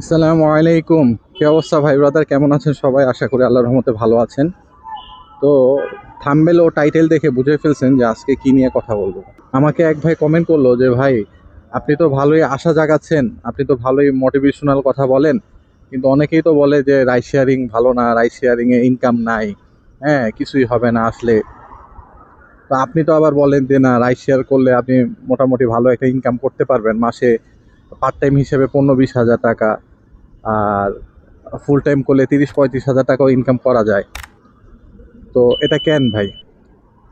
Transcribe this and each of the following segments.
আসসালামু আলাইকুম। কি অবস্থা ভাই ব্রাদার কেমন আছেন সবাই? আশা করি আল্লাহর রহমতে ভালো আছেন। তো থাম্বেল ও টাইটেল দেখে বুঝে ফেলছেন যে আজকে কি নিয়ে কথা বলব। আমাকে এক ভাই কমেন্ট করল যে, ভাই, আপনি তো ভালোই আশা জাগাচ্ছেন, আপনি তো ভালোই মোটিভেশনাল কথা বলেন। কিন্তু অনেকেই তো বলে যে রাইড শেয়ারিং ভালো না রাইড শেয়ারিংয়ে ইনকাম নাই। হ্যাঁ কিছুই হবে না আসলে। তো আপনি তো আবার বলেন যে, না রাইড শেয়ার করলে আপনি মোটামুটি ভালো একটা ইনকাম করতে পারবেন মাসে পার্ট টাইম হিসেবে পনেরো বিশ হাজার টাকা। আর ফুল টাইম করলে তিরিশ, পঁয়ত্রিশ হাজার টাকাও ইনকাম করা যায়। তো এটা কেন ভাই?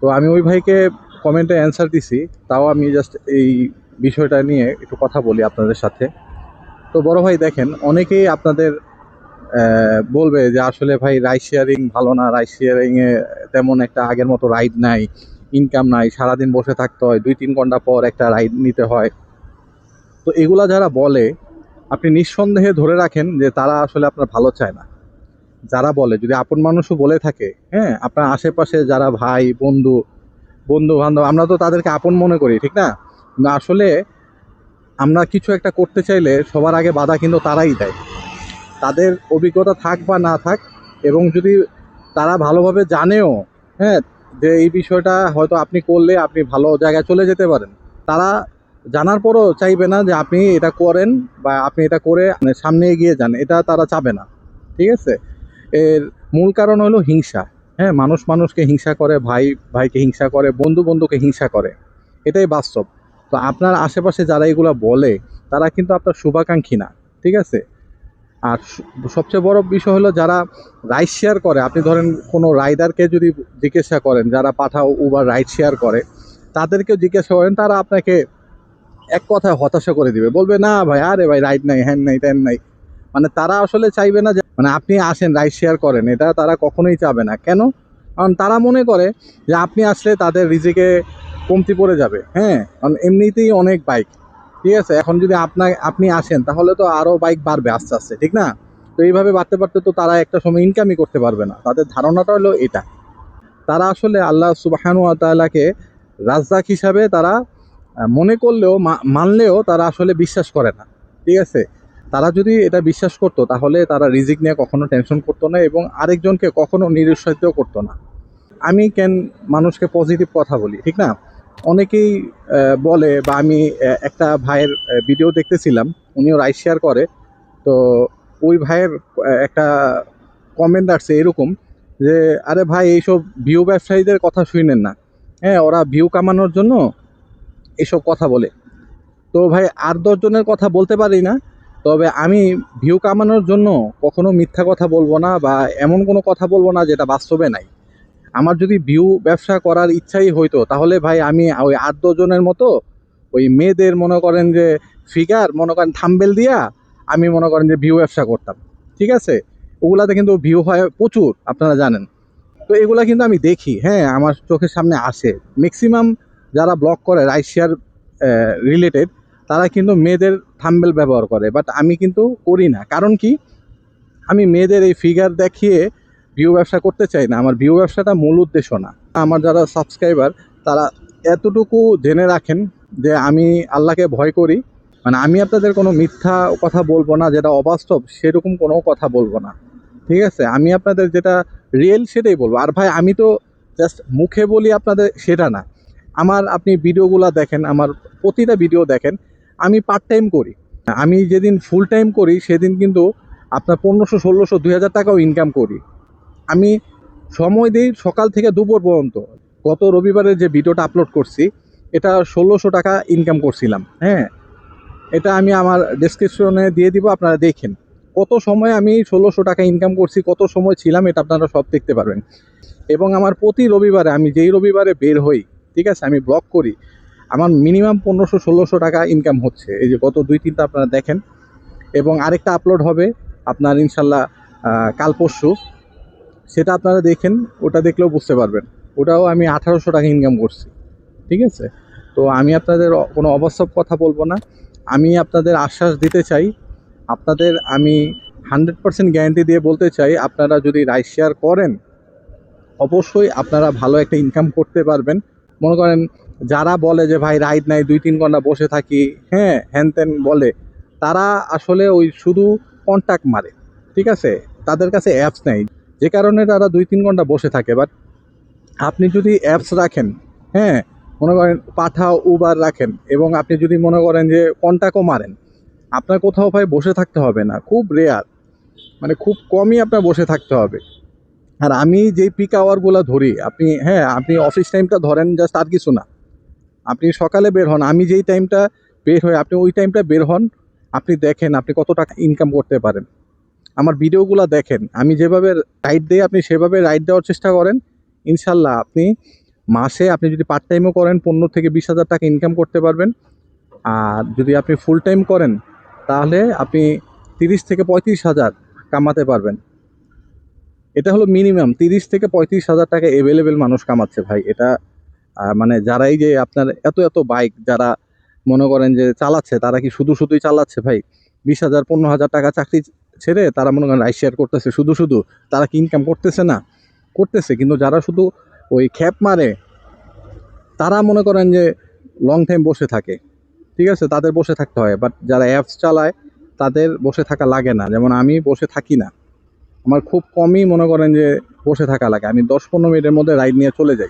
তো আমি ওই ভাইকে কমেন্টে অ্যান্সার দিছি, তাও আমি জাস্ট এই বিষয়টা নিয়ে একটু কথা বলি আপনাদের সাথে। তো বড় ভাই দেখেন, অনেকেই আপনাদের বলবে যে আসলে ভাই রাইড শেয়ারিং ভালো না রাইড শেয়ারিংয়ে তেমন একটা আগের মতো রাইড নাই ইনকাম নাই, সারাদিন বসে থাকতে হয়, দুই তিন ঘণ্টা পর একটা রাইড নিতে হয়। তো এগুলা যারা বলে আপনি নিঃসন্দেহে ধরে রাখেন যে তারা আসলে আপনার ভালো চায় না। যারা বলে, যদি আপন মানুষও বলে থাকে হ্যাঁ আপনার আশেপাশে যারা ভাই, বন্ধু বন্ধু বান্ধব আমরা তো তাদেরকে আপন মনে করি, ঠিক না? কিন্তু আসলে আমরা কিছু একটা করতে চাইলে সবার আগে বাধা কিন্তু তারাই দেয়। তাদের অভিজ্ঞতা থাক বা না থাক, এবং যদি তারা ভালোভাবে জানেও হ্যাঁ যে এই বিষয়টা হয়তো আপনি করলে আপনি ভালো জায়গায় চলে যেতে পারেন, তারা জানার পরও চাইবে না যে আপনি এটা করেন বা আপনি এটা করে মানে সামনে এগিয়ে যান, এটা তারা চাবে না, ঠিক আছে? এর মূল কারণ হলো হিংসা হ্যাঁ? মানুষ মানুষকে হিংসা করে, ভাই, ভাইকে হিংসা করে, বন্ধু বন্ধুকে হিংসা করে, এটাই বাস্তব। তো আপনার আশেপাশে যারা এগুলো বলে, তারা কিন্তু আপনার শুভাকাঙ্ক্ষী না, ঠিক আছে? আর সবচেয়ে বড় বিষয় হলো যারা রাইড শেয়ার করে, আপনি ধরেন কোনো রাইডারকে যদি জিজ্ঞাসা করেন, যারা পাঠাও, উবার রাইড শেয়ার করে, তাদেরকেও জিজ্ঞাসা করেন, তারা আপনাকে এক কথায় হতাশা করে দিবে। বলবে, না ভাই, আরে ভাই রাইড নাই হ্যান নাই ট্যান নাই। মানে তারা আসলে চাইবে না যে মানে আপনি আসেন রাইড শেয়ার করেন, এটা তারা কখনোই চাবে না। কেন? কারণ তারা মনে করে যে আপনি আসলে তাদের রিজিকে কমতি পড়ে যাবে। হ্যাঁ? কারণ এমনিতেই অনেক বাইক ঠিক আছে? এখন যদি আপনার আপনি আসেন, তাহলে তো আরও বাইক বাড়বে আস্তে আস্তে, ঠিক না? তো এইভাবে বাড়তে বাড়তে তো তারা একটা সময় ইনকামই করতে পারবে না। তাদের ধারণাটা হলো এটা। তারা আসলে আল্লাহ সুবাহানু তাআলাকে রাজ্জাক হিসাবে তারা মনে করলেও মানলেও তারা আসলে বিশ্বাস করে না। ঠিক আছে? তারা যদি এটা বিশ্বাস করতো, তাহলে তারা রিজিক নিয়ে কখনো টেনশন করতো না এবং আরেকজনকে কখনো নিরুৎসাহিত করতো না। আমি কেন মানুষকে পজিটিভ কথা বলি, ঠিক না? অনেকেই বলে বা আমি একটা ভাইয়ের ভিডিও দেখতেছিলাম, উনিও রাইড শেয়ার করে। তো ওই ভাইয়ের একটা কমেন্ট আসছে এরকম যে, আরে ভাই, এইসব ভিউ ব্যবসায়ীদের কথা শুনেন না। হ্যাঁ ওরা ভিউ কামানোর জন্য এসব কথা বলে। তো ভাই, আর দশজনের কথা বলতে পারি না, তবে আমি ভিউ কামানোর জন্য কখনো মিথ্যা কথা বলব না বা এমন কোনো কথা বলব না যেটা বাস্তবে নাই। আমার যদি ভিউ ব্যবসা করার ইচ্ছাই হইতো, তাহলে ভাই আমি ওই আট দশজনের মতো ওই মেয়েদের মনে করেন যে ফিগার মনে করেন থাম্বেল দিয়া আমি মনে করেন যে ভিউ ব্যবসা করতাম। ঠিক আছে? ওগুলাতে কিন্তু ভিউ হয় প্রচুর, আপনারা জানেন। তো এগুলা কিন্তু আমি দেখি হ্যাঁ আমার চোখের সামনে আসে। ম্যাক্সিমাম যারা ব্লগ করে রাইড শেয়ার রিলেটেড তারা কিন্তু মেয়েদের থাম্বেল ব্যবহার করে বাট আমি কিন্তু করি না। কারণ কি? আমি মেয়েদের এই ফিগার দেখিয়ে ভিউ ব্যবসা করতে চাই না। আমার ভিউ ব্যবসাটা মূল উদ্দেশ্য না। আমার যারা সাবস্ক্রাইবার তারা এতটুকু জেনে রাখেন যে আমি আল্লাহকে ভয় করি। মানে আমি আপনাদের কোনো মিথ্যা কথা বলব না, যেটা অবাস্তব, সেরকম কোনো কথা বলব না। ঠিক আছে? আমি আপনাদের যেটা রিয়েল সেটাই বলব। আর ভাই, আমি তো জাস্ট মুখে বলি আপনাদের সেটা না। আমার আপনি ভিডিওগুলো দেখেন, আমার প্রতিটা ভিডিও দেখেন, আমি পার্ট টাইম করি। আমি যেদিন ফুল টাইম করি, সেদিন কিন্তু আপনার পনেরোশো, ষোলোশো দুই হাজার টাকাও ইনকাম করি। আমি সময় দিই সকাল থেকে দুপুর পর্যন্ত। গত রবিবারে যে ভিডিওটা আপলোড করছি, এটা ষোলোশো টাকা ইনকাম করছিলাম হ্যাঁ? এটা আমি আমার ডেসক্রিপশনে দিয়ে দিব, আপনারা দেখেন। কত সময় আমি ষোলোশো টাকা ইনকাম করছি, কত সময় ছিলাম, এটা আপনারা সব দেখতে পারবেন। এবং আমার প্রতি রবিবারে, আমি যেই রবিবারে বের হই ঠিক আছে, আমি ব্লগ করি। আমার মিনিমাম পনেরোশো, ষোলোশো টাকা ইনকাম হচ্ছে। এই যে গত দুই, তিনটা আপনারা দেখেন। এবং আরেকটা আপলোড হবে আপনার ইনশাল্লাহ কাল পরশু। সেটা আপনারা দেখেন, ওটা দেখলেও বুঝতে পারবেন। ওটাও আমি আঠারোশো টাকা ইনকাম করছি। ঠিক আছে? তো আমি আপনাদের কোনো অবাস্তব কথা বলব না। আমি আপনাদের আশ্বাস দিতে চাই। আপনাদের আমি হান্ড্রেড পার্সেন্ট গ্যারান্টি দিয়ে বলতে চাই, আপনারা যদি রাইড শেয়ার করেন, অবশ্যই আপনারা ভালো একটা ইনকাম করতে পারবেন। মনে করেন, যারা বলে যে, ভাই রাইড নাই, দুই তিন ঘণ্টা বসে থাকি হ্যাঁ হ্যান ত্যান বলে, তারা আসলে ওই শুধু কন্ট্যাক্ট মারে, ঠিক আছে? তাদের কাছে অ্যাপস নেই। যে কারণে তারা দুই তিন ঘণ্টা বসে থাকে। বাট আপনি যদি অ্যাপস রাখেন হ্যাঁ মনে করেন, পাঠাও উবার রাখেন, এবং আপনি যদি মনে করেন যে কন্ট্যাক্টও মারেন, আপনার কোথাও ভাই বসে থাকতে হবে না। খুব রেয়ার মানে খুব কমই আপনার বসে থাকতে হবে। আর আমি যেই পিক আওয়ারগুলো ধরি, আপনি হ্যাঁ আপনি অফিস টাইমটা ধরেন জাস্ট আর কিছু না। আপনি সকালে বের হন, আমি যেই টাইমটা বের হই, আপনি ওই টাইমটা বের হন, আপনি দেখেন আপনি কত টাকা ইনকাম করতে পারেন। আমার ভিডিওগুলো দেখেন, আমি যেভাবে রাইড দিই, আপনি সেভাবে রাইড দেওয়ার চেষ্টা করেন। ইনশাল্লাহ আপনি মাসে আপনি যদি পার্ট টাইমও করেন, পনেরো থেকে বিশ হাজার টাকা ইনকাম করতে পারবেন। আর যদি আপনি ফুল টাইম করেন, তাহলে আপনি তিরিশ থেকে পঁয়ত্রিশ হাজার কামাতে পারবেন। এটা হলো মিনিমাম তিরিশ থেকে পঁয়ত্রিশ হাজার টাকা অ্যাভেলেবেল মানুষ কামাচ্ছে ভাই। এটা মানে যারাই যে আপনার এত এত বাইক যারা মনে করেন যে চালাচ্ছে, তারা কি শুধু শুধুই চালাচ্ছে ভাই? বিশ হাজার, পনেরো হাজার টাকা চাকরি ছেড়ে তারা মনে করেন রাইড শেয়ার করতেছে শুধু শুধু। তারা কি ইনকাম করতেছে না? করতেছে, কিন্তু যারা শুধু ওই খ্যাপ মারে, তারা মনে করেন যে লং টাইম বসে থাকে। ঠিক আছে? তাদের বসে থাকতে হয় বাট যারা অ্যাপস চালায়, তাদের বসে থাকা লাগে না। যেমন আমি বসে থাকি না। আমার খুব কমই মনে করেন যে বসে থাকা লাগে। আমি দশ পনেরো মিনিটের মধ্যে রাইড নিয়ে চলে যাই।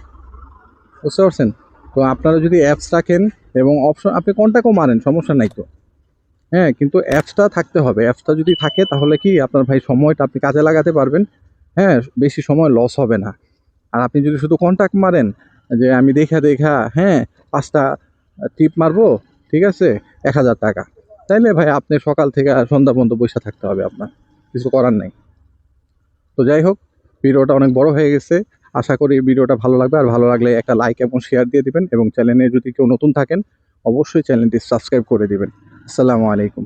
বুঝতে পারছেন? তো আপনারা যদি অ্যাপস রাখেন এবং অপশন আপনি কন্ট্যাক্টও মারেন, সমস্যা নাই তো। হ্যাঁ কিন্তু অ্যাপসটা থাকতে হবে। অ্যাপসটা যদি থাকে, তাহলে কি আপনার ভাই সময়টা আপনি কাজে লাগাতে পারবেন? হ্যাঁ বেশি সময় লস হবে না। আর আপনি যদি শুধু কন্ট্যাক্ট মারেন, যে আমি দেখা দেখা হ্যাঁ পাঁচটা টিপ মারবো, ঠিক আছে? এক হাজার টাকা। তাইলে ভাই আপনি সকাল থেকে সন্ধ্যা পর্যন্ত বসে থাকতে হবে আপনার। কিছু করার নেই। তো যাই হোক, ভিডিওটা অনেক বড় হয়ে গেছে। আশা করি ভিডিওটা ভালো লাগবে। আর ভালো লাগলে একটা লাইক এবং শেয়ার দিয়ে দিবেন এবং চ্যানেলে যদি কেউ নতুন থাকেন, অবশ্যই চ্যানেলটি সাবস্ক্রাইব করে দিবেন। আসসালামু আলাইকুম।